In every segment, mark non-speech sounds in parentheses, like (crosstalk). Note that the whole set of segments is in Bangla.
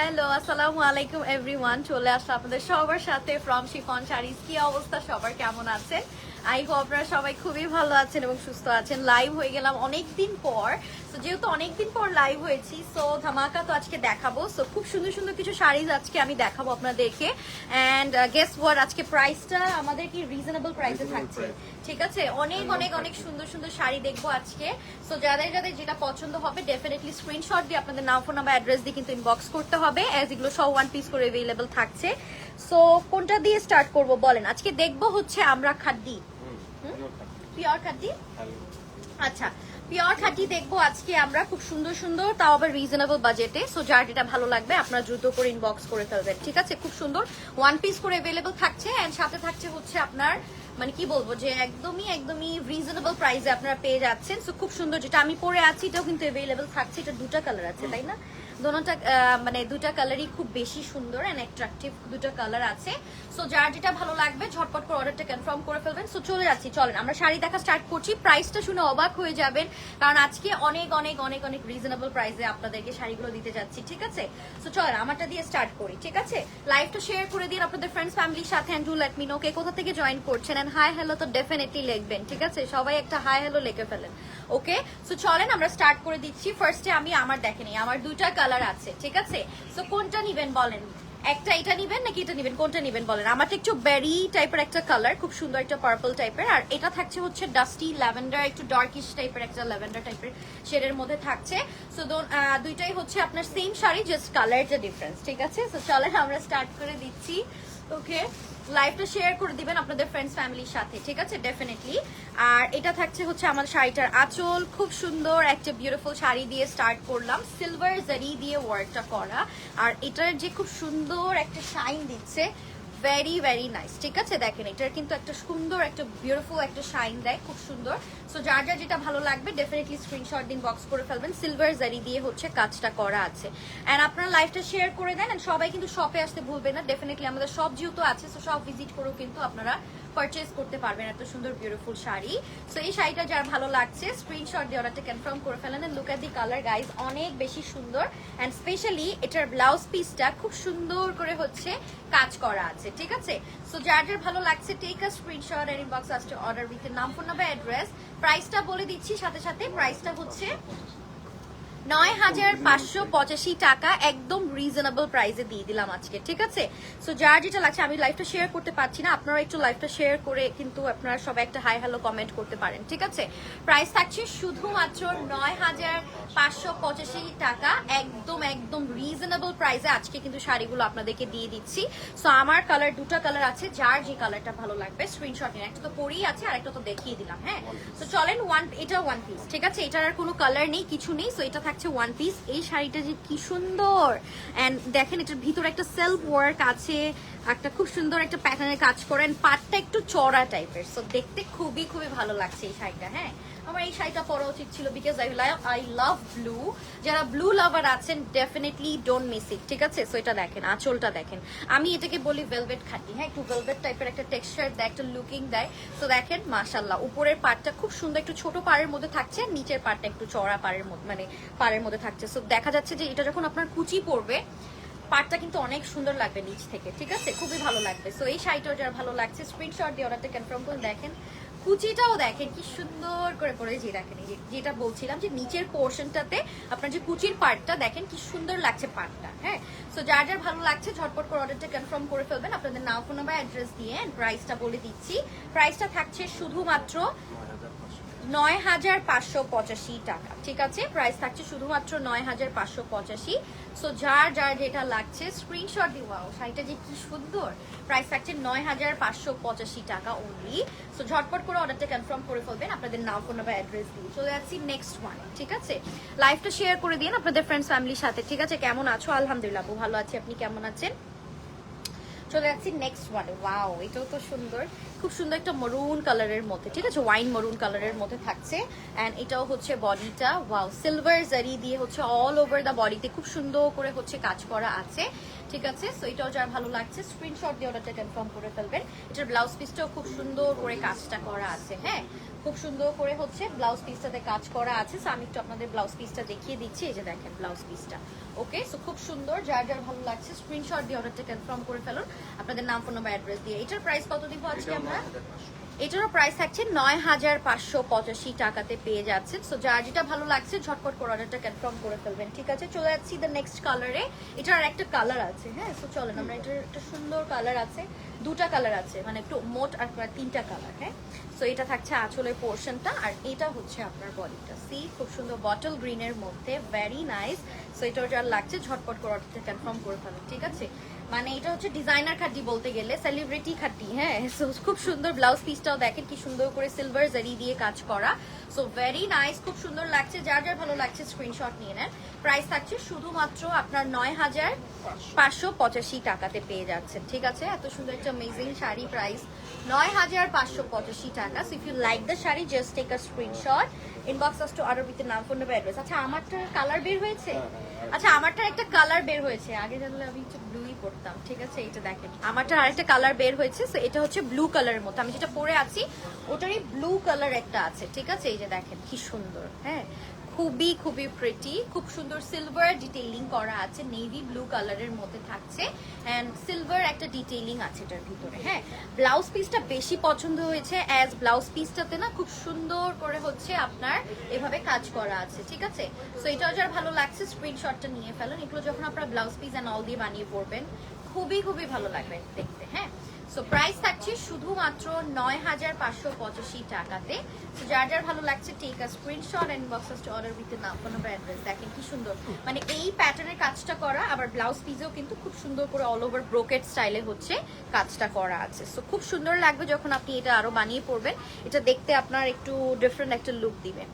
হ্যালো, আসসালামু আলাইকুম এভরিওয়ান চলে আসলো আপনাদের সবার সাথে ফ্রম শিফন শাড়িজ কি অবস্থা? সবার কেমন আছেন? আই হোপ আপনারা সবাই খুবই ভালো আছেন এবং সুস্থ আছেন। লাইভ হয়ে গেলাম অনেকদিন পর। যেহেতু অনেকদিন পর লাইভ হয়েছি সো ধামাকা তো আজকে দেখাবো। সো খুব সুন্দর সুন্দর কিছু শাড়িজ আজকে আমি দেখাবো আপনাদেরকে। অ্যান্ড গেস ওয়ার আজকে প্রাইসটা আমাদের কি রিজনেবল প্রাইসে থাকছে? ঠিক আছে? অনেক অনেক অনেক সুন্দর সুন্দর শাড়ি দেখব আজকে। সো যাদের যাদের যেটা পছন্দ হবে ডেফিনেটলি স্ক্রিনশট দিয়ে আপনাদের নাম ফোন নাম্বার অ্যাড্রেস দিয়ে কিন্তু ইনবক্স করতে হবে অ্যাজ এগুলো সব ওয়ান পিস করে অ্যাভেলেবল থাকছে। সো কোনটা দিয়ে স্টার্ট করব বলেন? আজকে দেখব হচ্ছে আমরা খাদ্দি পিওর খাদ্দি আচ্ছা পিওর খাঁটি দেখব আজকে আমরা, খুব সুন্দর সুন্দর, তাও আবার রিজনেবল বাজেটে সো যার যেটা ভালো লাগবে, আপনারা দ্রুত করে ইনবক্স করে ফেলবেন, ঠিক আছে? খুব সুন্দর। ওয়ান পিস করে অ্যাভেলেবল থাকছে এন্ড সাথে থাকছে হচ্ছে আপনার মানে কি বলব, যে একদমই একদমই রিজনেবল প্রাইসে আপনারা পেয়ে যাচ্ছেন। সো খুব সুন্দর, যেটা আমি পরে আছি, এটাও কিন্তু অ্যাভেলেবল থাকছে, এটা দুটা কালার আছে, তাই না? দোনোটা মানে দুটা কালারই খুব বেশি সুন্দর অ্যান্ড অ্যাট্রাকটিভ দুটো কালার আছে। সো যার যেটা ভালো লাগবে, ঝটপট করে অর্ডারটা কনফার্ম করে ফেলবেন। সো চলে যাচ্ছি, চলেন, আমরা শাড়ি দেখা স্টার্ট করছি। প্রাইসটা শুনে অবাক হয়ে যাবেন, কারণ আজকে অনেক অনেক অনেক অনেক রিজনেবল প্রাইসে আপনাদেরকে শাড়িগুলো দিতে যাচ্ছি, ঠিক আছে? সো চলেন আমারটা দিয়ে স্টার্ট করি, ঠিক আছে? লাইভটা শেয়ার করে দিন আপনাদের ফ্রেন্ডস ফ্যামিলির সাথে and do let me know কে কোথা থেকে জয়েন করছেন অ্যান্ড হাই হ্যালো তো ডেফিনেটলি লিখবেন, ঠিক আছে? সবাই একটা হাই হ্যালো লিখে ফেলেন। ওকে সো চলেন আমরা স্টার্ট করে দিচ্ছি। ফার্স্টে আমি আমার দেখেনি আমার দুইটা কালার আছে, ঠিক আছে? সো কোনটা নিবেন বলেন? একটা এটা নিবেন নাকি এটা নিবেন? কোনটা নিবেন বলেন? আমারটা একটু বেরি টাইপের একটা কালার খুব সুন্দর একটা পার্পল টাইপের আর এটা থাকছে হচ্ছে ডাস্টি ল্যাভেন্ডার একটু ডার্কিশ টাইপের একটা ল্যাভেন্ডার টাইপের শেডের মধ্যে থাকছে। সো দুইটাই হচ্ছে আপনার সেম শাড়ি জাস্ট কালার যে ডিফারেন্স ঠিক আছে? সো চলেন আমরা স্টার্ট করে দিচ্ছি। ওকে লাইভটা শেয়ার করে দিবেন আপনাদের ফ্রেন্ডস ফ্যামিলির সাথে, ঠিক আছে? ডেফিনেটলি আর এটা থাকছে হচ্ছে আমার শাড়িটার আঁচল। খুব সুন্দর একটা বিউটিফুল শাড়ি দিয়ে স্টার্ট করলাম। সিলভার জারি দিয়ে ওয়ার্কটা করা। আর এটার যে খুব সুন্দর একটা শাইন দিচ্ছে ভেরি ভেরি নাইস ঠিক আছে? দেখেন, এটার কিন্তু একটা সুন্দর, একটা বিউটিফুল একটা শাইন দেয়, খুব সুন্দর। সো যার যার যেটা ভালো লাগবে ডেফিনেটলি স্ক্রিনশট দিন বক্স করে ফেলবেন। সিলভার জারি দিয়ে হচ্ছে কাজটা করা আছে। অ্যান্ড আপনারা লাইভটা শেয়ার করে দেন অ্যান্ড সবাই কিন্তু শপে আসতে ভুলবেন না। ডেফিনেটলি আমাদের সব যেহেতু আছে সো সব ভিজিট করেও কিন্তু আপনারা পারচেজ করতে পারবেন এত সুন্দর বিউটিফুল শাড়ি। সো এই শাড়িটা যার ভালো লাগছে স্ক্রিনশট দিয়ে অর্ডারটা কনফার্ম করে ফেলেন and look at the colour guys অনেক বেশি সুন্দর। অ্যান্ড স্পেশালি এটার ব্লাউজ পিসটা খুব সুন্দর করে হচ্ছে কাজ করা আছে, ঠিক আছে? সো যার যার ভালো লাগছে take a screenshot and inbox us to order with নাম ফোন নাম্বার অ্যাড্রেস প্রাইসটা বলে দিচ্ছি, সাথে সাথে প্রাইসটা হচ্ছে নয় হাজার পাঁচশো পঁচাশি টাকা একদম রিজনেবল প্রাইসে দিয়ে দিলাম আজকে, ঠিক আছে? সো যার যেটা লাগছে, আমি লাইভটা শেয়ার করতে পারছি না। আপনারা একটু লাইভটা শেয়ার করে কিন্তু আপনারা সবাই একটা হাই হ্যালো কমেন্ট করতে পারেন, ঠিক আছে? প্রাইস থাকছে শুধুমাত্র নয় হাজার পাঁচশো পঁচাশি টাকা, একদম একদম রিজনেবল প্রাইসে আজকে কিন্তু শাড়িগুলো আপনাদেরকে দিয়ে দিচ্ছি। সো আমার কালার দুটা কালার আছে, যার যে কালারটা ভালো লাগবে স্ক্রিনশট নিন। একটা তো পরেই আছে, আর একটা তো দেখিয়ে দিলাম হ্যাঁ? তো চলেন ওয়ান এটা ওয়ান পিস ঠিক আছে? এটার আর কোনো কালার নেই, কিছু নেই। সো এটা থাকছে ওয়ান পিস এই শাড়িটা যে কি সুন্দর। অ্যান্ড দেখেন, এটার ভিতরে একটা সেলফ ওয়ার্ক আছে, একটা খুব সুন্দর একটা প্যাটার্নের কাজ করেন পাটটা একটু চড়া টাইপের সো দেখতে খুবই খুবই ভালো লাগছে এই শাড়িটা হ্যাঁ? আমার এই শাড়িটা পরা উচিত ছিল because I I love blue যারা ব্লু লাভার আছেন ডেফিনেটলি ডোন্ট মিস ইট ঠিক আছে? সো এটা দেখেন, আঁচলটা দেখেন। আমি এটাকে বলি ভেলভেট খাটি। হ্যাঁ একটু ভেলভেট টাইপের একটা টেক্সচার দেয়, একটা লুকিং দেয়। তো দেখেন মাশাল্লাহ উপরের পাটটা খুব সুন্দর, একটু ছোট পাড়ের মধ্যে থাকছে, আর নিচের পাটটা একটু চড়া পাড়ের মধ্যে মানে পাড়ের মধ্যে থাকছে। সো দেখা যাচ্ছে যে এটা যখন আপনার কুচি পড়বে পাটটা কিন্তু অনেক সুন্দর লাগবে নিচ থেকে, ঠিক আছে? খুবই ভালো লাগবে। সো এই শাড়িটাও যারা ভালো লাগছে স্ক্রিনশট দিয়ে অর্ডারটা কনফার্ম করে দেখেন। কুচিটাও দেখেন, কি সুন্দর করে যে দেখেন যেটা বলছিলাম যে নিচের পোর্শনটাতে আপনার যে কুচির পার্টটা দেখেন, কি সুন্দর লাগছে পার্টটা হ্যাঁ? সো যার যার ভালো লাগছে, ঝটপট করে অর্ডারটা কনফার্ম করে ফেলবেন। আপনাদের নাও ফোন নাম্বার অ্যাড্রেস দিয়ে প্রাইসটা বলে দিচ্ছি। প্রাইসটা থাকছে শুধুমাত্র নয় হাজার পাঁচশো পঁচাশি টাকা। ঠিক আছে? প্রাইস থাকছে শুধুমাত্র নয় হাজার পাঁচশো পঁচাশি। সো যার যার যেটা লাগছে স্ক্রিনশট দিওয়াও শাড়িটা যে কি সুন্দর। প্রাইস থাকছে নয় হাজার পাঁচশো পঁচাশি টাকা অনলি সো ঝটপট করে অর্ডারটা কনফার্ম করে ফেলবেন। আপনাদের নাম ফোন নাম্বার অ্যাড্রেস দিয়ে। চলে যাচ্ছি নেক্সট ওয়ান ঠিক আছে? লাইভটা শেয়ার করে দিন আপনাদের ফ্রেন্ডস ফ্যামিলির সাথে, ঠিক আছে? কেমন আছো? আলহামদুলিল্লাহ ভালো আছি। আপনি কেমন আছেন? চলে যাচ্ছি নেক্সট ওয়ানে ওয়াও এটাও তো সুন্দর। খুব সুন্দর একটা মরুন কালারের মধ্যে, ঠিক আছে? ওয়াইন মরুন কালারের মধ্যে থাকছে। অ্যান্ড এটাও হচ্ছে বডিটা ওয়াও সিলভার জারি দিয়ে হচ্ছে অল ওভার দ্য বডিতে খুব সুন্দর করে হচ্ছে কাজ করা আছে। ঠিক আছে? সো এটাও যার ভালো লাগছে স্ক্রিনশট দিয়ে অর্ডারটা কনফার্ম করে ফেলবেন। এটার ব্লাউজ পিসটাও খুব সুন্দর করে কাজটা করা আছে হ্যাঁ? খুব সুন্দর করে হচ্ছে ব্লাউজ পিসটাতে কাজ করা আছে। সো আমি একটু আপনাদের ব্লাউজ পিসটা দেখিয়ে দিচ্ছি, এই যে দেখেন ব্লাউজ পিসটা ওকে সো খুব সুন্দর, যার যার ভালো লাগছে স্ক্রিনশট দিয়ে অর্ডারটা কনফার্ম করে ফেলুন। আপনাদের নাম ফোন নাম্বার অ্যাড্রেস দিয়ে। এটার প্রাইস কত দিব আজকে আমরা? এটারও প্রাইস থাকছে নয় হাজার পাঁচশো পঁচাশি টাকাতে পেয়ে যাচ্ছেন। সো যা যেটা ভালো লাগছে, ঝটপট করে অর্ডারটা কনফার্ম করে ফেলবেন, ঠিক আছে? চলে যাচ্ছি দ্য নেক্সট কালারে এটার আর একটা কালার আছে হ্যাঁ? সো চলেন, আমরা এটার একটা সুন্দর কালার আছে। দুটা কালার আছে মানে একটু মোট আর তিনটা কালার হ্যাঁ? সো এটা থাকছে আঁচলের পোর্শনটা আর এটা হচ্ছে আপনার বডিটা সি খুব সুন্দর বটল গ্রিনের মধ্যে ভেরি নাইস সো এটাও যার লাগছে, ঝটপট করে অর্ডারটা কনফার্ম করে ফেলুন, ঠিক আছে? মানে এটা হচ্ছে ডিজাইনার খাটি বলতে গেলে সেলিব্রিটি খাটি হ্যাঁ? সো খুব সুন্দর ব্লাউজ পিসটাও দেখেন কি সুন্দর করে সিলভার জারি দিয়ে কাজ করা। সো ভেরি নাইস খুব সুন্দর লাগছে। যার যার ভালো লাগছে স্ক্রিনশট নিয়ে নেন। প্রাইস থাকছে শুধুমাত্র আপনার নয় হাজার পাঁচশো পঁচাশি টাকাতে পেয়ে যাচ্ছেন, ঠিক আছে? এত সুন্দর একটা অ্যামেজিং শাড়ি প্রাইস নয় হাজার পাঁচশো পঁচাশি টাকা। So if you like the sari just take a screenshot inbox us to order with নাম ফোন নাম্বার অ্যাড্রেস আচ্ছা আমারটার কালার বের হয়েছে? আচ্ছা আমারটার একটা কালার বের হয়েছে। আগে জানলে আমি ব্লুই পরতাম, ঠিক আছে? এটা দেখেন। আমারটার আরেকটা কালার বের হয়েছে সো এটা হচ্ছে ব্লু কালারের মতো। আমি যেটা পরে আছি, ওটারই ব্লু কালার একটা আছে, ঠিক আছে? এই যে দেখেন, কি সুন্দর হ্যাঁ? খুবই খুবই প্রিটি খুব সুন্দর সিলভার ডিটেইলিং করা আছে নেভি ব্লু কালারের মধ্যে থাকছে। অ্যান্ড সিলভার একটা ডিটেইলিং আছে এটার ভিতরে হ্যাঁ। ব্লাউজ পিসটা বেশি পছন্দ হয়েছে অ্যাজ ব্লাউজ পিসটাতে না খুব সুন্দর করে হচ্ছে আপনার এভাবে কাজ করা আছে, ঠিক আছে? সো এটাও যার ভালো লাগছে স্ক্রিনশটটা নিয়ে ফেলুন। এগুলো যখন আপনারা ব্লাউজ পিস অ্যান্ড অল দিয়ে বানিয়ে পড়বেন খুবই খুবই ভালো লাগবে দেখতে। সো প্রাইস থাকছে শুধুমাত্র নয় হাজার পাঁচশো পঁচাশি টাকাতে। তো যার যার ভালো লাগছে take a screenshot and boxes to order with নাম নাম্বার অ্যাড্রেস দেখেন কি সুন্দর। মানে এই প্যাটার্নের কাজটা করা, আবার ব্লাউজ পিসেও কিন্তু খুব সুন্দর করে অল ওভার ব্রোকেট স্টাইলে হচ্ছে কাজটা করা আছে। সো খুব সুন্দর লাগবে যখন আপনি এটা আরও বানিয়ে পড়বেন এটা দেখতে আপনার একটু ডিফারেন্ট একটা লুক দিবে।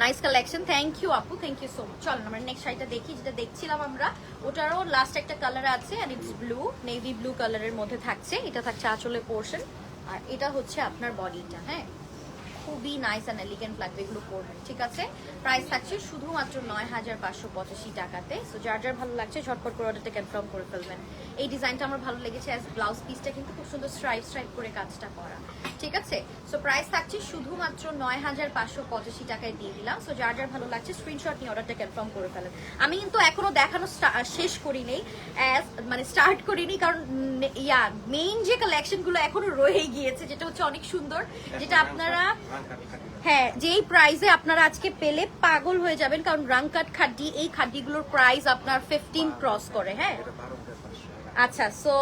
নাইস কালেকশন থ্যাংক ইউ আপু থ্যাংক ইউ সো মাচ চলো, আমরা নেক্সট শাড়িটা দেখি, যেটা দেখছিলাম আমরা। ওটারও লাস্ট একটা কালার আছে and it's blue navy blue কালারের মধ্যে থাকছে। এটা থাকছে আচলে পোর্শন আর এটা হচ্ছে আপনার বডিটা হ্যাঁ? খুবই নাইস অ্যান্ড এলিগেন্ট লাগবে এগুলো পরবেন ঠিক আছে? প্রাইস থাকছে শুধুমাত্র নয় হাজার পাঁচশো পঁচাশি টাকাতে। সো যার যার ভালো লাগছে ঝটপট করে অর্ডারটা কনফার্ম করে ফেলবেন। এই ডিজাইনটা আমার ভালো লেগেছে অ্যাজ ব্লাউজ পিসটা কিন্তু খুব সুন্দর স্ট্রাইপ স্ট্রাইপ করে কাজটা করা ঠিক আছে? সো প্রাইস থাকছে শুধুমাত্র নয় হাজার পাঁচশো পঁচাশি টাকায় দিয়ে দিলাম। সো যার যার ভালো লাগছে স্ক্রিনশট নিয়ে অর্ডারটা কনফার্ম করে ফেলেন। আমি কিন্তু এখনও দেখানো শেষ করিনি অ্যাজ মানে স্টার্ট করিনি কারণ ইয়া মেইন যে কালেকশনগুলো এখনও রয়ে গিয়েছে যেটা হচ্ছে অনেক সুন্দর যেটা আপনারা হ্যাঁ যেই প্রাইসে আপনারা আজকে পেলে পাগল হয়ে যাবেন, কারণ রাংকাট খাড্ডি, এই খাড্ডিগুলোর প্রাইস আপনার ফিফটিন ক্রস করে হ্যাঁ? আচ্ছা সো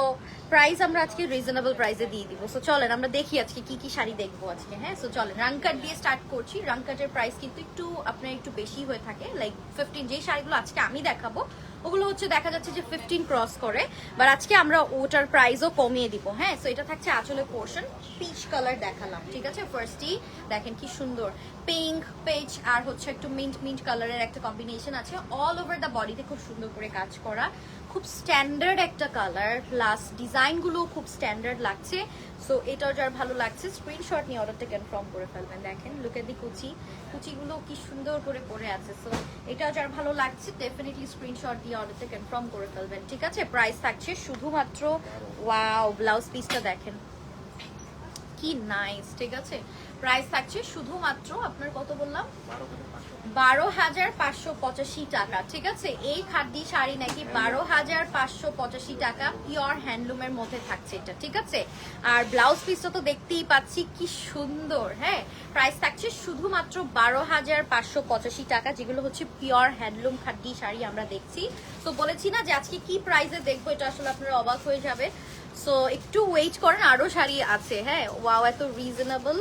প্রাইস আমরা আজকে রিজনেবল প্রাইসে দিয়ে দিব। সো চলেন, আমরা দেখি আজকে কি কি শাড়ি দেখব আজকে হ্যাঁ? সো চলেন রাংকাট দিয়ে স্টার্ট করছি। রাংকাটের প্রাইস কিন্তু একটু, আপনার একটু বেশি হয়ে থাকে লাইক ফিফটিন যেই শাড়িগুলো আজকে আমি দেখাবো ওগুলো হচ্ছে দেখা যাচ্ছে যে ফিফটিন ক্রস করে বাট আজকে আমরা ওটার প্রাইসও কমিয়ে দিব হ্যাঁ? সো এটা থাকছে আঁচলের পোর্শন পিচ কালার দেখালাম, ঠিক আছে? ফার্স্টই দেখেন কি সুন্দর পিঙ্ক পেজ আর হচ্ছে একটু মিন্ট মিন্ট কালারের একটা কম্বিনেশন আছে অল ওভার দ্য বডিতে খুব সুন্দর করে কাজ করা। খুব স্ট্যান্ডার্ড একটা কালার প্লাস ডিজাইনগুলো খুব স্ট্যান্ডার্ড লাগছে। সো এটাও যার ভালো লাগছে স্ক্রিনশট নিয়ে অর্ডারটা কনফার্ম করে ফেলবেন। দেখেন লুকে দি কুচি। কুচিগুলো কি সুন্দর করে পরে আছে। সো এটাও যার ভালো লাগছে ডেফিনেটলি স্ক্রিনশট দিয়ে অর্ডারটা কনফার্ম করে ফেলবেন। ঠিক আছে? প্রাইস থাকছে শুধুমাত্র ওয়াও ব্লাউজ পিসটা দেখেন। কি নাইস ঠিক আছে? প্রাইস থাকছে শুধুমাত্র, আপনার কত বললাম? বারো হাজার পাঁচশো পঁচাশি টাকা ঠিক আছে? এই খাদ্যি শাড়ি নাকি বারো হাজার পাঁচশো পঁচাশি টাকা পিওর হ্যান্ডলুমের মধ্যে থাকছে এটা ঠিক আছে? আর ব্লাউজ পিসটা তো দেখতেই পাচ্ছি কি সুন্দর হ্যাঁ? প্রাইস থাকছে শুধুমাত্র বারো হাজার পাঁচশো পঁচাশি টাকা যেগুলো হচ্ছে পিওর হ্যান্ডলুম খাদ্যি শাড়ি আমরা দেখছি। তো বলেছি না যে আজকে কি প্রাইসে দেখব এটা আসলে আপনারা অবাক হয়ে যাবে সো একটু ওয়েট করেন আরও শাড়ি আছে হ্যাঁ? ওয়াও এত রিজনেবল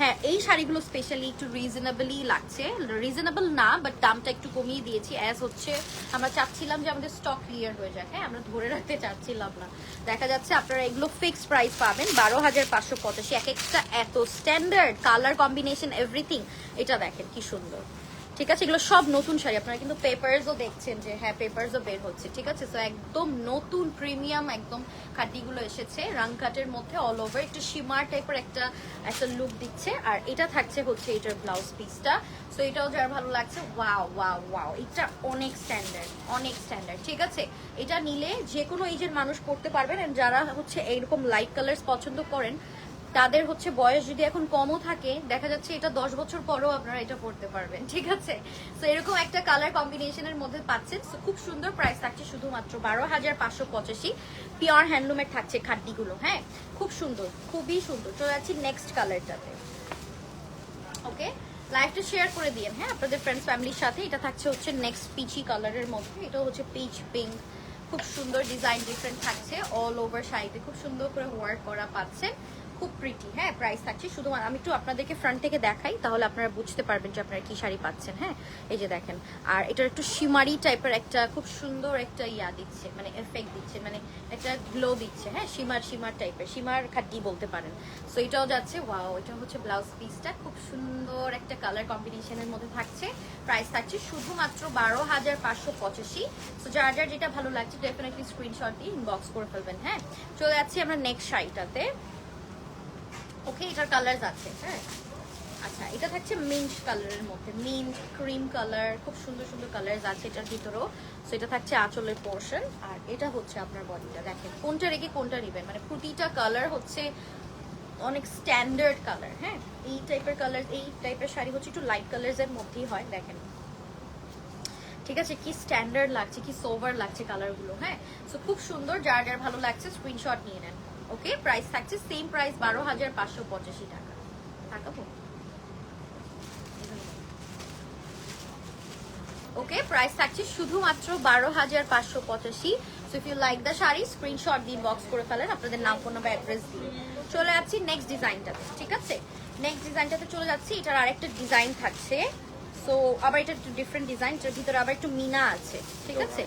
হ্যাঁ এই শাড়িগুলো স্পেশালি একটু রিজনেবলই লাগছে। রিজনেবল না বাট দামটা একটু কমিয়ে দিয়েছি। অ্যাজ হচ্ছে, আমরা চাচ্ছিলাম যে আমাদের স্টক ক্লিয়ার হয়ে যাক। হ্যাঁ আমরা ধরে রাখতে চাচ্ছিলাম না। দেখা যাচ্ছে আপনারা এগুলো ফিক্সড প্রাইস পাবেন, বারো হাজার পাঁচশো পঁচাশি। এক একটা এত স্ট্যান্ডার্ড কালার কম্বিনেশন এভরিথিং এটা দেখেন কি সুন্দর। ঠিক আছে? এগুলো সব নতুন শাড়ি। আপনারা কিন্তু পেপারসও দেখছেন যে হ্যাঁ পেপারসও বের হচ্ছে, ঠিক আছে? তো একদম নতুন প্রিমিয়াম একদম কাটিগুলো এসেছে রাং কাটের মধ্যে অল ওভার একটু সীমার টাইপের একটা একটা লুক দিচ্ছে। আর এটা থাকছে হচ্ছে এটার ব্লাউজ পিসটা সো এটাও যার ভালো লাগছে ওয়াও ওয়াও ওয়াও এটা অনেক স্ট্যান্ডার্ড অনেক স্ট্যান্ডার্ড ঠিক আছে? এটা নিলে যে কোনো এজের মানুষ পড়তে পারবেন। যারা হচ্ছে এইরকম লাইট কালার্স পছন্দ করেন তাদের হচ্ছে বয়স যদি এখন কমও থাকে, দেখা যাচ্ছে এটা দশ বছর পরেও আপনারা এটা পড়তে পারবেন, ঠিক আছে? তো এরকম একটা কালার কম্বিনেশনের মধ্যে পাচ্ছেন। খুব সুন্দর প্রাইস থাকছে শুধুমাত্র বারো হাজার পাঁচশো পঁচাশি। পিওর হ্যান্ডলুমের থাকছে খাড্ডিগুলো হ্যাঁ? খুব সুন্দর, খুবই সুন্দর। চলে যাচ্ছি নেক্সট কালারটাতে ওকে লাইভটা শেয়ার করে দিন হ্যাঁ? আপনাদের ফ্রেন্ডস ফ্যামিলির সাথে। এটা থাকছে হচ্ছে নেক্সট পিচি কালারের মধ্যে। এটা হচ্ছে পিচ পিঙ্ক খুব সুন্দর ডিজাইন ডিফারেন্ট থাকছে অল ওভার শাড়িতে খুব সুন্দর করে ওয়ার্ক করা পাচ্ছেন। খুব প্রিটি হ্যাঁ প্রাইস থাকছে। শুধু আমি একটু আপনাদেরকে ফ্রন্ট থেকে দেখাই, তাহলে আপনারা বুঝতে পারবেন যে আপনারা কি শাড়ি পাচ্ছেন হ্যাঁ? এই যে দেখেন, আর এটার একটু শিমারি টাইপের একটা খুব সুন্দর একটা ইয়া দিচ্ছে মানে এফেক্ট দিচ্ছে মানে একটা গ্লো দিচ্ছে হ্যাঁ? শিমার শিমার টাইপের শিমার খাড্ডি বলতে পারেন। সো এটাও যাচ্ছে ওয়াও এটা হচ্ছে ব্লাউজ পিসটা খুব সুন্দর একটা কালার কম্বিনেশনের মধ্যে থাকছে প্রাইস থাকছে শুধুমাত্র বারো হাজার পাঁচশো পঁচাশি। সো যার যার যেটা ভালো লাগছে ডেফিনেটলি স্ক্রিনশট দিয়ে ইনবক্স করে ফেলবেন হ্যাঁ? চলে যাচ্ছি আমরা নেক্সট শাড়িটাতে। ওকে এটার কালার আছে হ্যাঁ। আচ্ছা এটা থাকছে মিন্ট কালারের মধ্যে। মিন্ট ক্রিম কালার খুব সুন্দর সুন্দর কালার আছে এটার ভিতরেও। সো এটা থাকছে আঁচলের পোর্শন আর এটা হচ্ছে আপনার বডিটা দেখেন, কোনটা রেখে কোনটা নেবেন? মানে প্রতিটা কালার হচ্ছে অনেক স্ট্যান্ডার্ড কালার হ্যাঁ। এই টাইপের কালার এই টাইপের শাড়ি হচ্ছে একটু লাইট কালার্স মধ্যেই হয়, দেখেন। ঠিক আছে, কি স্ট্যান্ডার্ড লাগছে, কি সোভার লাগছে কালারগুলো হ্যাঁ। সো খুব সুন্দর, যার যার ভালো লাগছে স্ক্রিনশট নিয়ে নেন। ওকে প্রাইস থাকছে সেম প্রাইস বারো হাজার পাঁচশো পঁচাশি টাকা। তাকাবো ওকে প্রাইস থাকছে শুধুমাত্র বারো হাজার পাঁচশো পঁচাশি। So if you like the sari screenshot দিয়ে বক্স করে ফেলেন, আপনাদের নাম ফোন নাম্বার অ্যাড্রেস দিয়ে। চলে যাচ্ছি নেক্সট ডিজাইনটাতে ঠিক আছে? নেক্সট ডিজাইনটাতে চলে যাচ্ছি, এটার আরেকটা ডিজাইন থাকছে। সো আবার এটা একটু ডিফারেন্ট ডিজাইন এটার ভিতরে আবার একটু মিনা আছে ঠিক আছে?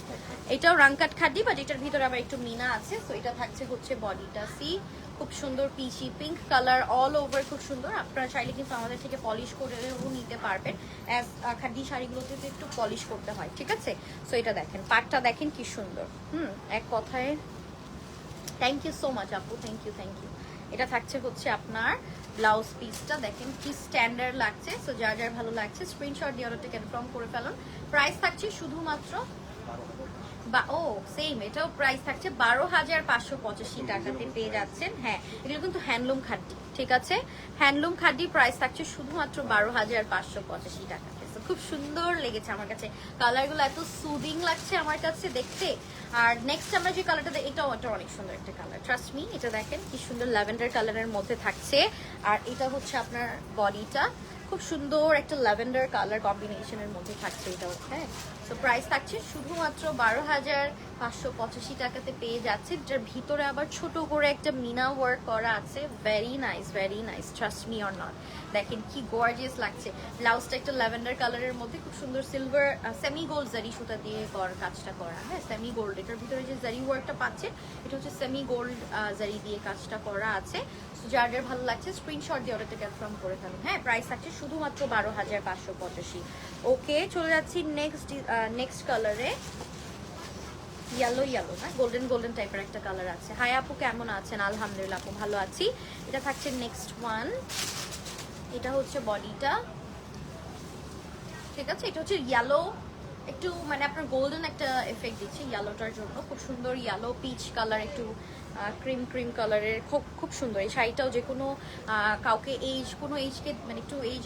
এটাও রাংকাট খাড্ডি বাট এটার ভিতরে আবার একটু মিনা আছে। সো এটা থাকছে হচ্ছে বডিটা সি খুব সুন্দর peachy pink colour all over খুব সুন্দর। আপনারা চাইলে কিন্তু আমাদের থেকে পলিশ করেও নিতে পারবেন। অ্যাজ খাড্ডি শাড়িগুলোতে একটু পলিশ করতে হয় ঠিক আছে? সো এটা দেখেন পাটটা দেখেন কি সুন্দর। হুম এক কথায় থ্যাংক ইউ সো মাচ আপু থ্যাংক ইউ থ্যাংক ইউ এটা থাকছে হচ্ছে আপনার ব্লাউজ পিসটা দেখেন কি স্ট্যান্ডার্ড লাগছে। সো যার যার ভালো লাগছে স্ক্রিনশট দিয়ে অর্ডারটা কনফার্ম করে ফেলুন। প্রাইস থাকছে শুধুমাত্র বা ও সেম এটাও প্রাইস থাকছে বারো হাজার পাঁচশো পঁচাশি টাকাতে পেয়ে যাচ্ছেন। হ্যাঁ এগুলো কিন্তু হ্যান্ডলুম খাড্ডি ঠিক আছে? হ্যান্ডলুম খাদ্যি প্রাইস থাকছে শুধুমাত্র বারো হাজার পাঁচশো পঁচাশি So, খুব সুন্দর লেগেছে আমার কাছে। কালারগুলো এত সুদিং লাগছে আমার কাছে দেখতে। আর নেক্সট আমরা যে কালারটা এটাও এটা অনেক সুন্দর একটা কালার ট্রাস্ট মি এটা দেখেন কি সুন্দর ল্যাভেন্ডার কালারের মধ্যে থাকছে। আর এটা হচ্ছে আপনার বডিটা খুব সুন্দর একটা ল্যাভেন্ডার কালার কম্বিনেশনের মধ্যে থাকছে এটাও হ্যাঁ? তো প্রাইস থাকছে শুধুমাত্র বারো হাজার পাঁচশো পঁচাশি টাকাতে পেয়ে যাচ্ছে, যেটার ভিতরে আবার ছোট করে একটা মিনা ওয়ার্ক করা আছে। Very nice very nice trust me or not দেখেন কি গর্জিয়াস লাগছে। ব্লাউজটা একটা ল্যাভেন্ডার কালারের মধ্যে, খুব সুন্দর সিলভার সেমি গোল্ড জারি সুতা দিয়ে কর, কাজটা করা। হ্যাঁ সেমি গোল্ড এটার ভিতরে যে জারি ওয়ার্কটা পাচ্ছে, এটা হচ্ছে সেমি গোল্ড জারি দিয়ে কাজটা করা আছে। যার ভালো লাগছে স্ক্রিনশট দিয়ে অর্ডারটা কনফার্ম করে ফেলুন। হ্যাঁ প্রাইস থাকছে শুধুমাত্র বারো হাজার পাঁচশো পঁচাশি। ওকে চলে যাচ্ছি নেক্সট নেক্সট কালারে ইয়েলো ইয়েলো না? গোল্ডেন গোল্ডেন টাইপের একটা কালার আছে। হাই আপু, কেমন আছেন? আলহামদুলিল্লাহ আপু, ভালো আছি। এটা থাকছে নেক্সট ওয়ান এটা হচ্ছে বডিটা ঠিক আছে? এটা হচ্ছে ইয়েলো একটু মানে আপনার গোল্ডেন একটা এফেক্ট দিচ্ছে ইয়েলোটার জন্য। খুব সুন্দর ইয়েলো পিচ কালার একটু ক্রিম ক্রিম কালারের খুব খুব সুন্দর। এই শাড়িটাও যে কোনো কাউকে এইজ কোনো এইজকে মানে একটু এইজ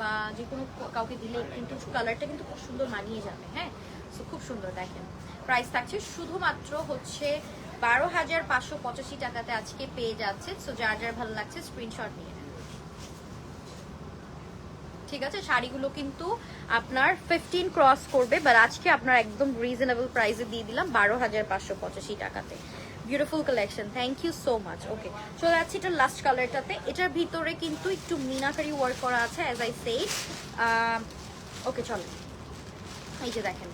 বা যে কোনো কাউকে দিলে কিন্তু কালারটা কিন্তু খুব সুন্দর মানিয়ে যাবে হ্যাঁ? সো খুব সুন্দর, দেখেন। প্রাইস থাকছে শুধুমাত্র হচ্ছে বারো হাজার পাঁচশো পঁচাশি টাকাতে আজকে পেয়ে যাচ্ছে। সো যার যার ভালো লাগছে স্ক্রিনশট নিয়ে নেন। ঠিক আছে? শাড়িগুলো কিন্তু আপনার ফিফটিন ক্রস করবে বাট আজকে আপনার একদম রিজনেবল প্রাইসে দিয়ে দিলাম বারো হাজার পাঁচশো পঁচাশি টাকাতে। Beautiful collection thank you so much okay চলে যাচ্ছি এটার লাস্ট কালারটাতে এটার ভিতরে কিন্তু একটু মিনাকারি ওয়ার্ক করা আছে অ্যাজ আই সেই ওকে চলো। এই যে দেখেন।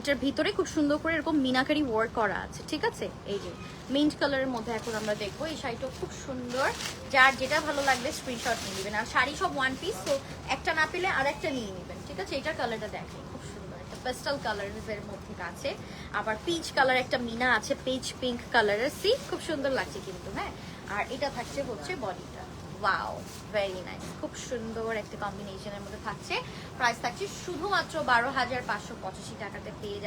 এটার ভিতরে খুব সুন্দর করে এরকম মিনাকারি ওয়ার্ক করা আছে, ঠিক আছে? এই যে মিন্ট কালারের মধ্যে এখন আমরা দেখব। এই শাড়িটা খুব সুন্দর। যার যেটা ভালো লাগবে স্ক্রিনশট নিয়ে নেবেন। আর শাড়ি সব ওয়ান পিস তো একটা না পেলে আর একটা নিয়ে নেবেন, ঠিক আছে? এটার কালারটা দেখেন। পেস্টাল কালারের মধ্যে আছে। আবার পিচ কালার একটা মিনা আছে পিচ পিঙ্ক কালারের সি খুব সুন্দর লাগছে কিন্তু হ্যাঁ? আর এটা থাকছে হচ্ছে বডিটা ওয়াও ভেরি খুব সুন্দর একটা কম্বিনেশনের মধ্যে থাকছে। থাকছে শুধুমাত্র বারো হাজার পাঁচশো পঁচাশি টাকাতে পেয়ে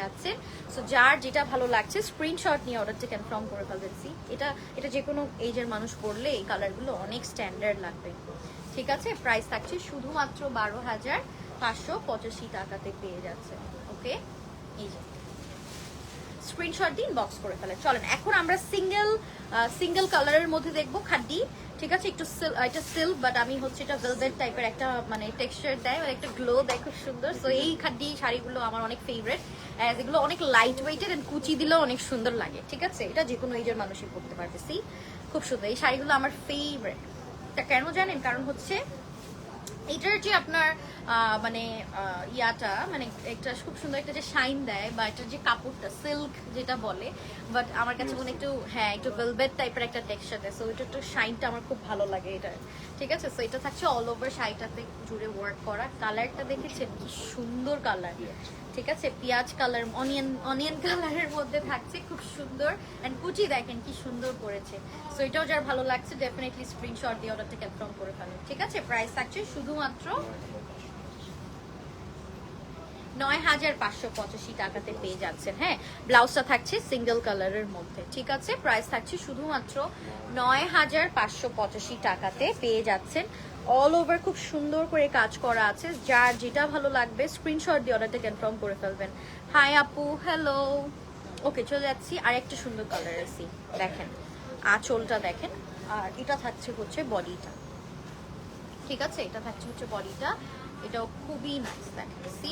সো যার যেটা ভালো লাগছে নিয়ে অর্ডারটা কনফার্ম করে সি এটা এটা এজের মানুষ পরলে এই কালারগুলো অনেক স্ট্যান্ডার্ড লাগবে। ঠিক আছে? প্রাইস থাকছে শুধুমাত্র বারো হাজার পাঁচশো পঁচাশি টাকাতে পেয়ে যাচ্ছে ওকে? এই যে। স্ক্রিনশট দিন বক্স করে ফেলে চলেন, এখন আমরা সিঙ্গেল সিঙ্গেল কালারের মধ্যে দেখব খাড্ডি। ঠিক আছে? একটু এটা সিল্ক বাট আমি হচ্ছে এটা ভেলভেট টাইপের একটা মানে টেক্সচার দেয় একটা গ্লো দেয়, খুব সুন্দর। সো এই খাড্ডি শাড়িগুলো আমার অনেক ফেভারিট এগুলো অনেক লাইট ওয়েটেড এন্ড কুচি দিলেও অনেক সুন্দর লাগে। ঠিক আছে? এটা যে কোনো এজের মানুষই পরতে পারবে। সি খুব সুন্দর। এই শাড়িগুলো আমার ফেভারিট তা কেন জানেন? কারণ হচ্ছে এটার যে আপনার মানে ইয়াটা মানে একটা খুব সুন্দর একটা যে শাইন দেয় বা এটার যে কাপড়টা সিল্ক যেটা বলে বাট আমার কাছে মনে একটু হ্যাঁ একটু ভেলভেট টাইপের একটা টেক্সচার দেয় সো এটা একটু শাইনটা আমার খুব ভালো লাগে এটা ঠিক আছে? সো এটা থাকছে অল ওভার শাড়িটাতে জুড়ে ওয়ার্ক করা। কালারটা দেখেছেন? কি সুন্দর কালার ঠিক আছে? পেঁয়াজ কালার অনিয়ন অনিয়ন কালারের মধ্যে থাকছে খুব সুন্দর। অ্যান্ড কুচি দেখেন কি সুন্দর করেছে সো এটাও যার ভালো লাগছে ডেফিনেটলি স্ক্রিনশট দিয়ে অর্ডারটা কনফার্ম করে ফেলেন ঠিক আছে? প্রাইস থাকছে শুধুমাত্র নয় হাজার পাঁচশো পঁচাশি টাকাতে পেয়ে যাচ্ছেন। হ্যাঁ ব্লাউজটা থাকছে সিঙ্গেল কালারের মধ্যে, ঠিক আছে? প্রাইস থাকছে শুধুমাত্র নয় হাজার পাঁচশো পঁচাশি টাকাতে পেয়ে যাচ্ছেন। অল ওভার খুব সুন্দর করে কাজ করা আছে। যার যেটা ভালো লাগবে স্ক্রিনশট দিয়ে অর্ডারটা কনফার্ম করে ফেলবেন। হাই আপু হ্যালো ওকে চলে যাচ্ছি আর একটা সুন্দর কালার আছি দেখেন, আঁচলটা দেখেন, আর এটা থাকছে হচ্ছে বডিটা ঠিক আছে? এটা থাকছে হচ্ছে বডিটা এটাও খুবই নাইস দেখেন সি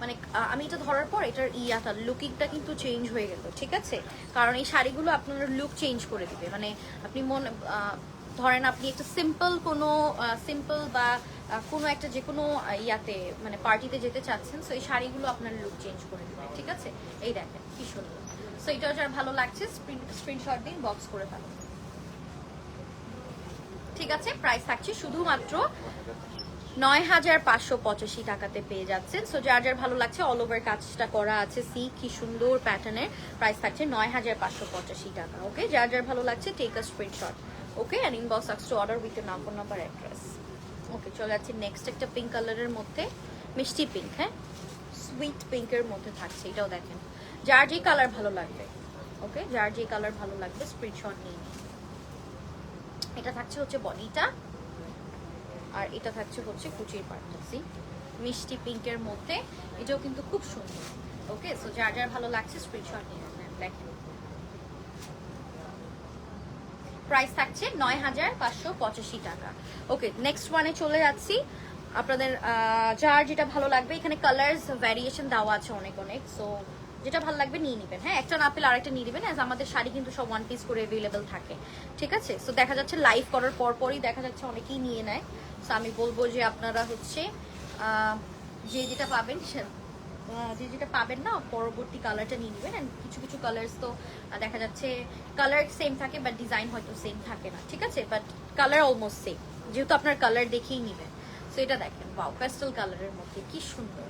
মানে আমি এটা ধরার পর এটার ইয়াটা লুকিংটা কিন্তু চেঞ্জ হয়ে গেল, ঠিক আছে? কারণ এই শাড়িগুলো আপনার লুক চেঞ্জ করে দিবে। মানে আপনি মনে ধরেন আপনি একটা সিম্পল কোনো সিম্পল বা কোনো একটা যে কোনো ইয়াতে মানে পার্টিতে যেতে চাচ্ছেন সো এই শাড়িগুলো আপনার লুক চেঞ্জ করে দিবে, ঠিক আছে? এই দেখেন, কি সুন্দর। সো এটাও যার ভালো লাগছে স্ক্রিনশট দিন বক্স করে ফেলো। ঠিক আছে? প্রাইস থাকছে শুধুমাত্র নয় হাজার পাঁচশো পঁচাশি টাকাতে পেয়ে যাচ্ছেন। সো যার যার ভালো লাগছে অল ওভার কাজটা করা আছে। সি কি সুন্দর প্যাটার্নের প্রাইস থাকছে নয় হাজার পাঁচশো পঁচাশি টাকা ওকে যার যার ভালো লাগছে take a screenshot okay and inbox আক্স to order with number number address okay চলে যাচ্ছে নেক্সট একটা পিঙ্ক কালারের মধ্যে, মিষ্টি পিঙ্ক হ্যাঁ? সুইট পিঙ্কের মধ্যে থাকছে, এটাও দেখেন। যার যে কালার ভালো লাগবে ওকে যার যে কালার ভালো লাগবে স্ক্রিনশট নিয়ে এটা থাকছে হচ্ছে বডিটা আর এটা থাকছে হচ্ছে কুচির পার্টটা সি মিষ্টি পিঙ্কের মধ্যে, এটাও কিন্তু খুব সুন্দর ওকে সো যার যার ভালো লাগছে স্ক্রিনশট নিয়ে নেন দেখেন। প্রাইস থাকছে নয় হাজার পাঁচশো পঁচাশি টাকা ওকে নেক্সট ওয়ানে চলে যাচ্ছি। আপনাদের যার যেটা ভালো লাগবে, এখানে কালার্স ভ্যারিয়েশন দেওয়া আছে অনেক অনেক সো যেটা ভালো লাগবে নিয়ে নেবেন হ্যাঁ? একটা না পেলে আরেকটা নিয়ে নেবেন অ্যাজ আমাদের শাড়ি কিন্তু সব ওয়ান পিস করে অ্যাভেলেবেল থাকে, ঠিক আছে? সো দেখা যাচ্ছে লাইভ করার পর পরই দেখা যাচ্ছে অনেকেই নিয়ে নেয়। সো আমি বলব যে আপনারা হচ্ছে যে যেটা পাবেন যে যেটা পাবেন না, পরবর্তী কালারটা নিয়ে নেবেন। অ্যান্ড কিছু কিছু কালার্স তো দেখা যাচ্ছে কালার সেম থাকে বাট ডিজাইন হয়তো সেম থাকে না, ঠিক আছে? বাট কালার অলমোস্ট সেম যেহেতু আপনার কালার দেখেই নেবেন। সো এটা দেখেন ওয়াও পেস্টাল কালারের মধ্যে কি সুন্দর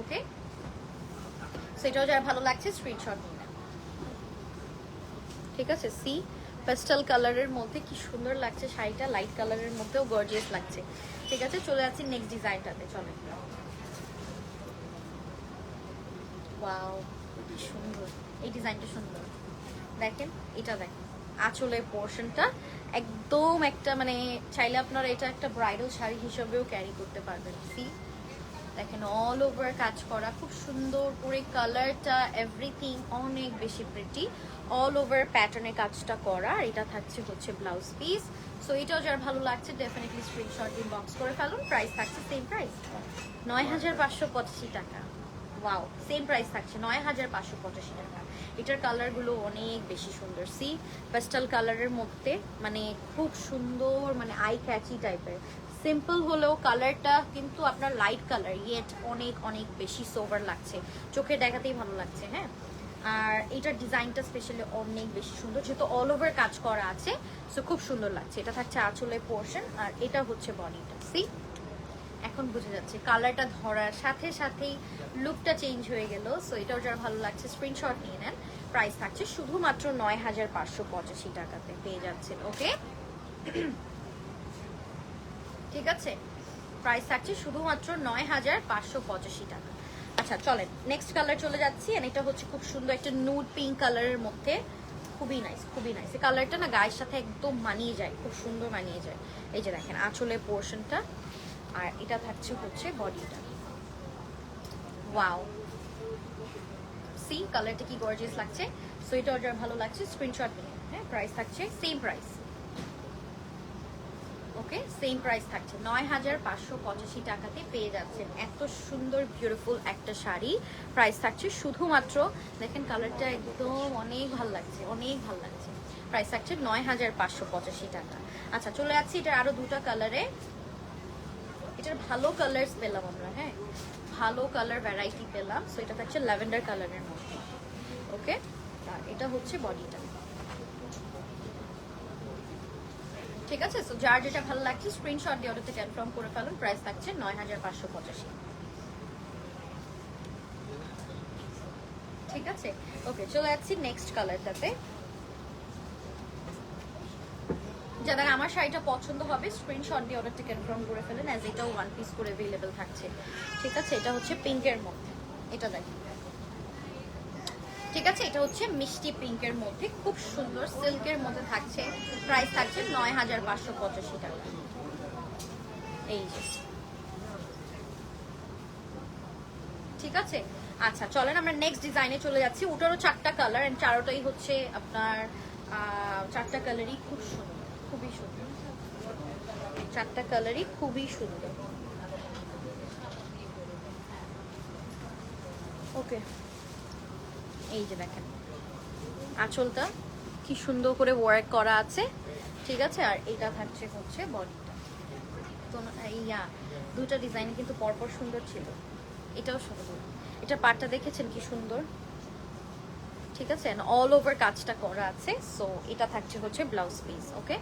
ওকে সেটাও যার ভালো লাগছে স্ক্রিনশট নিয়ে ঠিক আছে? সি পেস্টাল কালারের মধ্যে কি সুন্দর লাগছে? শাড়িটা লাইট কালারের মধ্যেও গর্জিয়াস লাগছে। ঠিক আছে, চলে যাচ্ছি নেক্সট ডিজাইনটাতে চলে। কি সুন্দর। এই ডিজাইনটা সুন্দর। দেখেন, এটা আঁচলের পোর্শনটা একদম একটা মানে চাইলে এটা একটা ব্রাইডাল শাড়ি ক্যারি করতে পারবেন। সি দেখেন অল ওভার কাজ করা। খুব সুন্দর করে কালারটা এভরিথিং অনেক বেশি প্রিটি অল ওভার প্যাটার্নে কাজটা করা, আর এটা থাকছে হচ্ছে ব্লাউজ পিস সো এটাও যার ভালো লাগছে ডেফিনেটলি স্ক্রিনশট দিন বক্স করে ফেলুন। প্রাইস থাকছে সেম প্রাইস নয় হাজার পাঁচশো পঁচাশি টাকা। ওয়াও সেম প্রাইস থাকছে, নয় হাজার পাঁচশো পঁচাশি টাকা। এটার কালারগুলো অনেক বেশি সুন্দর। সি পেস্টাল কালারের মধ্যে মানে খুব সুন্দর মানে আই ক্যাচি টাইপের সিম্পল হলেও কালারটা কিন্তু আপনার লাইট কালার ইয়েট অনেক অনেক বেশি সোভার লাগছে। চোখে দেখাতেই ভালো লাগছে হ্যাঁ? আর এটার ডিজাইনটা স্পেশালি অনেক বেশি সুন্দর, যেহেতু অল ওভার কাজ করা আছে সো খুব সুন্দর লাগছে। এটা থাকছে আঁচলের পোর্শন আর এটা হচ্ছে বডিটা সি এখন বুঝে যাচ্ছে কালারটা ধরার সাথে সাথেই লুকটা চেঞ্জ হয়ে গেল সো এটাও যারা ভালো লাগছে স্ক্রিনশট নিয়ে নেন। প্রাইস থাকছে শুধুমাত্র নয় হাজার পাঁচশো পঁচাশি টাকাতে পেয়ে যাচ্ছেন ওকে ঠিক আছে? প্রাইস থাকছে শুধুমাত্র নয় হাজার পাঁচশো পঁচাশি টাকা। আচ্ছা চলেন। নেক্সট কালার চলে যাচ্ছি এটা হচ্ছে খুব সুন্দর একটা নুড পিঙ্ক কালারের মধ্যে। খুবই নাইস খুবই নাইস এই কালারটা না গায়ের সাথে একদম মানিয়ে যায়, খুব সুন্দর মানিয়ে যায়। এই যে দেখেন, আঁচলের পোর্শনটা আর এটা থাকছে হচ্ছে বডিটা ওয়াও সি কালারটা কি গর্জিয়াস লাগছে? সো এটা অর্ডার ভালো লাগছে স্ক্রিনশট নিয়ে। হ্যাঁ প্রাইস থাকছে same price okay same price থাকছে। নয় হাজার পাঁচশো পঁচাশি টাকাতে পেয়ে যাচ্ছেন। এত সুন্দর বিউটিফুল একটা শাড়ি। প্রাইস থাকছে শুধুমাত্র, দেখেন কালারটা একদম অনেক ভালো লাগছে, অনেক ভালো লাগছে। প্রাইস থাকছে নয় হাজার পাঁচশো পঁচাশি টাকা। আচ্ছা চলে যাচ্ছি, এটার আরও দুটো কালারে এটার ভালো কালার্স পেলাম আমরা হ্যাঁ? ভালো কালার ভ্যারাইটি পেলাম। সো এটা থাকছে ল্যাভেন্ডার কালারের মধ্যে। ওকে এটা হচ্ছে বডিটা ঠিক আছে? সো যার যেটা ভালো লাগছে স্ক্রিনশট দিয়ে অর্ডারটা কনফার্ম করে ফেলুন। প্রাইস থাকছে নয় হাজার পাঁচশো পঁচাশি। ঠিক আছে? ওকে চলে যাচ্ছি নেক্সট কালারটাতে যাদের আমার শাড়িটা পছন্দ হবে স্ক্রিনশট দিয়ে অর্ডারটা কনফার্ম করে ফেলেন অ্যাজ এটাও ওয়ান পিস করে অ্যাভেলেবেল থাকছে। ঠিক আছে? এটা হচ্ছে পিঙ্কের মধ্যে। এটা দেখেন। ঠিক আছে? এটা হচ্ছে মিষ্টি পিঙ্কের মধ্যে। খুব সুন্দর সিল্কের মধ্যে থাকছে প্রাইস থাকছে নয় হাজার পাঁচশো পঁচাশি টাকা। এই যে। ঠিক আছে? আচ্ছা চলেন আমরা নেক্সট ডিজাইনে চলে যাচ্ছি। ওটারও চারটা কালার এন্ড চারোটাই হচ্ছে আপনার চারটা কালারই খুব সুন্দর, খুবই সুন্দর। চারটা কালারই খুবই সুন্দর। ওকে এই যে দেখেন। আঁচলটা কি সুন্দর করে ওয়ার্ক করা আছে। ঠিক আছে? আর এটা থাকছে হচ্ছে বডিটা তো ইয়া দুটা ডিজাইন কিন্তু পরপর সুন্দর ছিল। এটাও সুন্দর। এটা পাটটা দেখেছেন কি সুন্দর? ঠিক আছে? অল ওভার কাজটা করা আছে। সো এটা থাকছে হচ্ছে blouse piece okay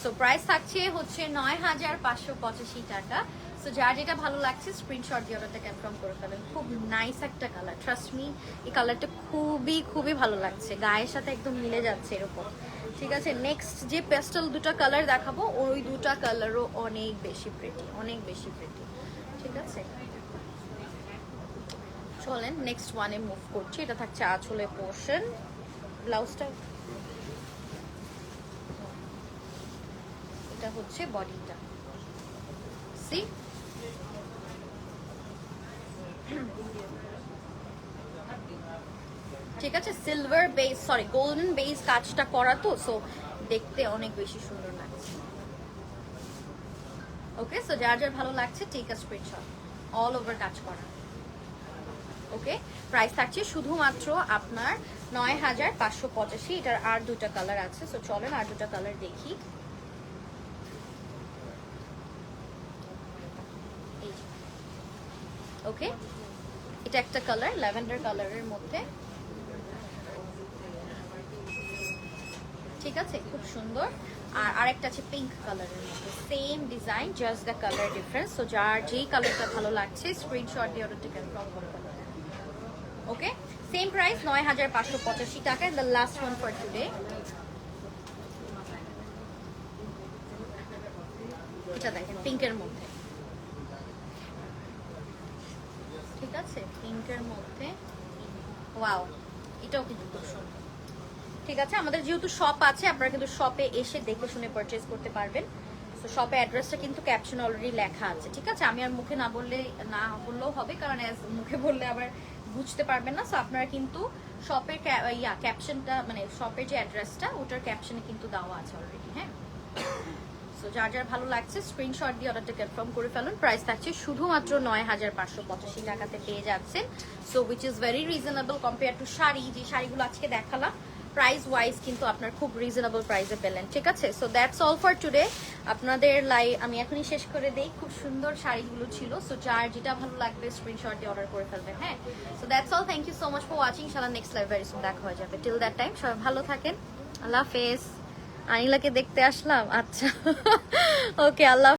so price থাকছে হচ্ছে নয় হাজার পাঁচশো পঁচাশি টাকা। সো যার যেটা ভালো লাগছে স্ক্রিনশট দিয়ে অর্ডারটা কনফার্ম করে ফেলেন। খুব নাইস একটা কালার ট্রাস্ট মি এই কালারটা খুবই খুবই ভালো লাগছে। গায়ের সাথে একদম মিলে যাচ্ছে এরকম। ঠিক আছে নেক্সট যে পেস্টাল দুটো কালার দেখাবো, ওই দুটা কালারও অনেক বেশি প্রেটি অনেক বেশি প্রেটি ঠিক আছে? চলেন নেক্সট ওয়ানে মুভ করছি। এটা থাকছে আঁচলে পোর্শন ব্লাউজটা এটা হচ্ছে বডিটা সি ঠিক আছে? Silver base sorry golden base কাজটা করা তো সো দেখতে অনেক বেশি সুন্দর লাগছে। ওকে সো যার যার ভালো লাগছে take a screenshot all over কাজ করা। ওকে প্রাইস থাকছে শুধুমাত্র আপনার নয় হাজার পাঁচশো পঁচাশি, এটার আর দুটা কালার আছে সো চলেন আর দুটা কালার দেখি। ওকে এটা একটা কালার ল্যাভেন্ডার কালারের মধ্যে। ঠিক আছে? খুব সুন্দর। আর আরেকটা আছে পিঙ্ক কালারের মধ্যে। Same design just the colour difference so যার যেই কালারটা ভালো লাগছে স্ক্রিনশট দিয়ে কনফার্ম করে ওকে সেম প্রাইস নয় হাজার পাঁচশো পঁচাশি টাকা the last one for today এটা দেখেন পিঙ্কের মধ্যে। ঠিক আছে? পিঙ্কের মধ্যে। ওয়াও এটাও কিন্তু খুব সুন্দর। ঠিক আছে, আমাদের যেহেতু শপ আছে, আপনারা কিন্তু শপে এসে দেখে শুনে পারচেজ করতে পারবেন। তো শপে অ্যাড্রেসটা কিন্তু ক্যাপশন অলরেডি লেখা আছে, ঠিক আছে? আমি আর মুখে না বললে, না বললেও হবে, কারণ as মুখে বললে আবার বুঝতে পারবেন না। সো আপনারা কিন্তু শপের ইয়া ক্যাপশনটা মানে শপের যে অ্যাড্রেসটা ওটার ক্যাপশনে কিন্তু দেওয়া আছে অলরেডি হ্যাঁ? সো যার যার ভালো লাগছে স্ক্রিনশট দিয়ে অর্ডারটা কনফার্ম করে ফেলুন। প্রাইস থাকছে শুধুমাত্র নয় হাজার পাঁচশো পঁচাশি টাকাতে পেয়ে যাচ্ছেন। So which is very reasonable compare to sari, যে শাড়িগুলো আজকে দেখালাম। প্রাইস ওয়াইজ কিন্তু আপনার খুব রিজনেবল প্রাইসে পেলেন, ঠিক আছে? So that's all for today আপনাদের লাই, আমি এখনই শেষ করে দেই। খুব সুন্দর শাড়িগুলো ছিল। সো যার যেটা ভালো লাগবে স্ক্রিনশট দিয়ে অর্ডার করে ফেলবেন হ্যাঁ? So that's all thank you so much for watching শালা নেক্সট লাইভ ভেরি সুন দেখা হয়ে যাবে। টিল দ্যাট টাইম সবাই ভালো থাকেন। আল্লাহ হাফেজ। আনিলাকে দেখতে আসলাম? আচ্ছা। (laughs) ওকে আল্লাহ